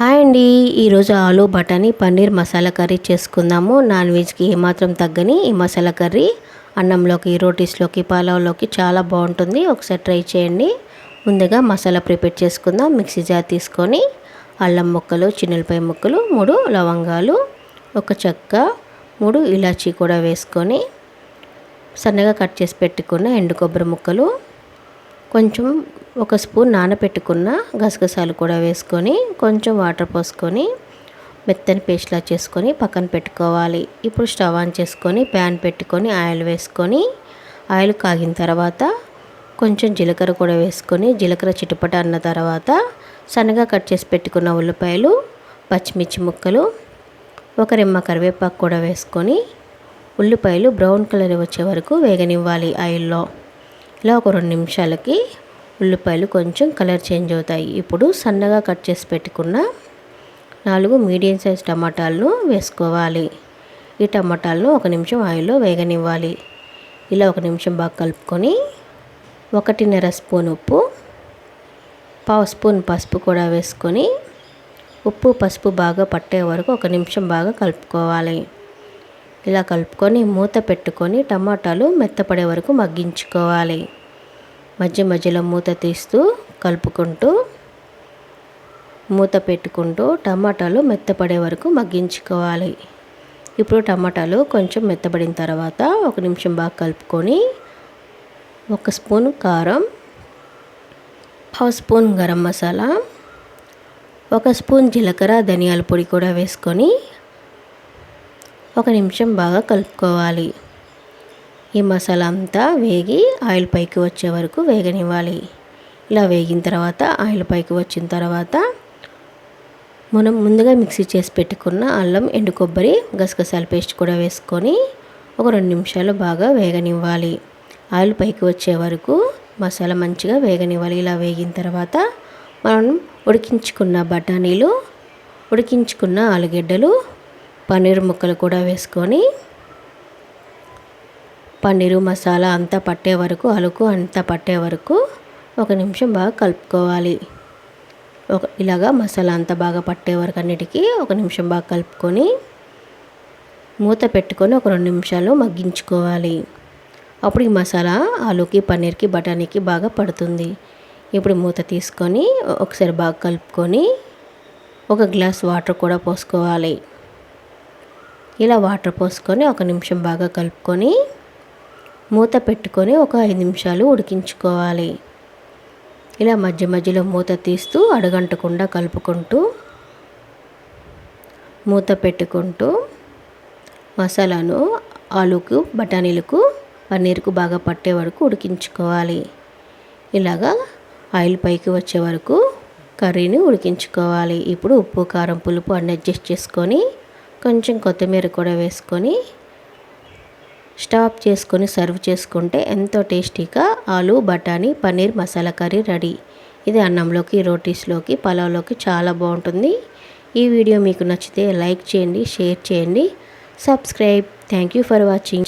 Hi అండి. ఈరోజు ఆలు బటానీ పన్నీర్ మసాలా కర్రీ చేసుకుందాము. నాన్ వెజ్కి ఏమాత్రం తగ్గని ఈ మసాలా కర్రీ అన్నంలోకి రోటీస్లోకి పలావ్లోకి చాలా బాగుంటుంది. ఒకసారి ట్రై చేయండి. ముందుగా మసాలా ప్రిపేర్ చేసుకుందాం. మిక్సీ జార్ తీసుకొని అల్లం ముక్కలు చిన్నపై ముక్కలు మూడు లవంగాలు ఒక చెక్క మూడు ఇలాచీ కూడా వేసుకొని సన్నగా కట్ చేసి పెట్టుకున్న ఎండు కొబ్బరి ముక్కలు కొంచెం ఒక స్పూన్ నానబెట్టుకున్న గసగసాలు కూడా వేసుకొని కొంచెం వాటర్ పోసుకొని మెత్తని పేస్ట్లా చేసుకొని పక్కన పెట్టుకోవాలి. ఇప్పుడు స్టవ్ ఆన్ చేసుకొని ప్యాన్ పెట్టుకొని ఆయిల్ వేసుకొని ఆయిల్ కాగిన తర్వాత కొంచెం జీలకర్ర కూడా వేసుకొని జీలకర్ర చిటుపట అన్న తర్వాత సన్నగా కట్ చేసి పెట్టుకున్న ఉల్లిపాయలు పచ్చిమిర్చి ముక్కలు ఒక రెమ్మ కరివేపాకు కూడా వేసుకొని ఉల్లిపాయలు బ్రౌన్ కలర్ వచ్చే వరకు వేగనివ్వాలి ఆయిల్లో. ఇలా ఒక రెండు నిమిషాలకి ఉల్లిపాయలు కొంచెం కలర్ చేంజ్ అవుతాయి. ఇప్పుడు సన్నగా కట్ చేసి పెట్టుకున్న నాలుగు మీడియం సైజ్ టమాటాలను వేసుకోవాలి. ఈ టమాటాలను ఒక నిమిషం ఆయిల్లో వేగనివ్వాలి. ఇలా ఒక నిమిషం బాగా కలుపుకొని ఒకటిన్నర స్పూన్ ఉప్పు పావు స్పూన్ పసుపు కూడా వేసుకొని ఉప్పు పసుపు బాగా పట్టే వరకు ఒక నిమిషం బాగా కలుపుకోవాలి. ఇలా కలుపుకొని మూత పెట్టుకొని టమాటాలు మెత్తపడే వరకు మగ్గించుకోవాలి. మధ్య మధ్యలో మూత తీస్తూ కలుపుకుంటూ మూత పెట్టుకుంటూ టమాటాలు మెత్తపడే వరకు మగ్గించుకోవాలి. ఇప్పుడు టమాటాలు కొంచెం మెత్తబడిన తర్వాత ఒక నిమిషం బాగా కలుపుకొని ఒక స్పూన్ కారం హాఫ్ స్పూన్ గరం మసాలా ఒక స్పూన్ జీలకర్ర ధనియాల పొడి కూడా వేసుకొని ఒక నిమిషం బాగా కలుపుకోవాలి. ఈ మసాలా అంతా వేగి ఆయిల్ పైకి వచ్చే వరకు వేగనివ్వాలి. ఇలా వేగిన తర్వాత ఆయిల్ పైకి వచ్చిన తర్వాత మనం ముందుగా మిక్సీ చేసి పెట్టుకున్న అల్లం ఎండు కొబ్బరి గసగసాల పేస్ట్ కూడా వేసుకొని ఒక రెండు నిమిషాలు బాగా వేగనివ్వాలి. ఆయిల్ పైకి వచ్చే వరకు మసాలా మంచిగా వేగనివ్వాలి. ఇలా వేగిన తర్వాత మనం ఉడికించుకున్న బఠానీలు ఉడికించుకున్న ఆలుగడ్డలు పన్నీర్ ముక్కలు కూడా వేసుకొని పన్నీరు మసాలా అంతా పట్టే వరకు అలుకు అంతా పట్టే వరకు ఒక నిమిషం బాగా కలుపుకోవాలి. ఒక ఇలాగా మసాలా అంతా బాగా పట్టే వరకు అన్నిటికీ ఒక నిమిషం బాగా కలుపుకొని మూత పెట్టుకొని ఒక రెండు నిమిషాలు మగ్గించుకోవాలి. అప్పుడు ఈ మసాలా ఆలుకి పన్నీర్కి బఠానీకి బాగా పడుతుంది. ఇప్పుడు మూత తీసుకొని ఒకసారి బాగా కలుపుకొని ఒక గ్లాస్ వాటర్ కూడా పోసుకోవాలి. ఇలా వాటర్ పోసుకొని ఒక నిమిషం బాగా కలుపుకొని మూత పెట్టుకొని ఒక ఐదు నిమిషాలు ఉడికించుకోవాలి. ఇలా మధ్య మధ్యలో మూత తీస్తూ అడగంటకుండా కలుపుకుంటూ మూత పెట్టుకుంటూ మసాలాను ఆలుకు బఠానీలకు పన్నీర్కు బాగా పట్టే వరకు ఉడికించుకోవాలి. ఇలాగా ఆయిల్ పైకి వచ్చే వరకు కర్రీని ఉడికించుకోవాలి. ఇప్పుడు ఉప్పు కారం పులుపు అన్ని అడ్జస్ట్ చేసుకొని కొంచెం కొత్తిమీర కూడా వేసుకొని స్టాప్ చేసుకొని సర్వ్ చేసుకుంటే ఎంతో టేస్టీగా ఆలు బఠానీ పన్నీర్ మసాలా కర్రీ రెడీ. ఇది అన్నంలోకి రోటీస్లోకి పలావ్లోకి చాలా బాగుంటుంది. ఈ వీడియో మీకు నచ్చితే లైక్ చేయండి షేర్ చేయండి. Subscribe. Thank you for watching.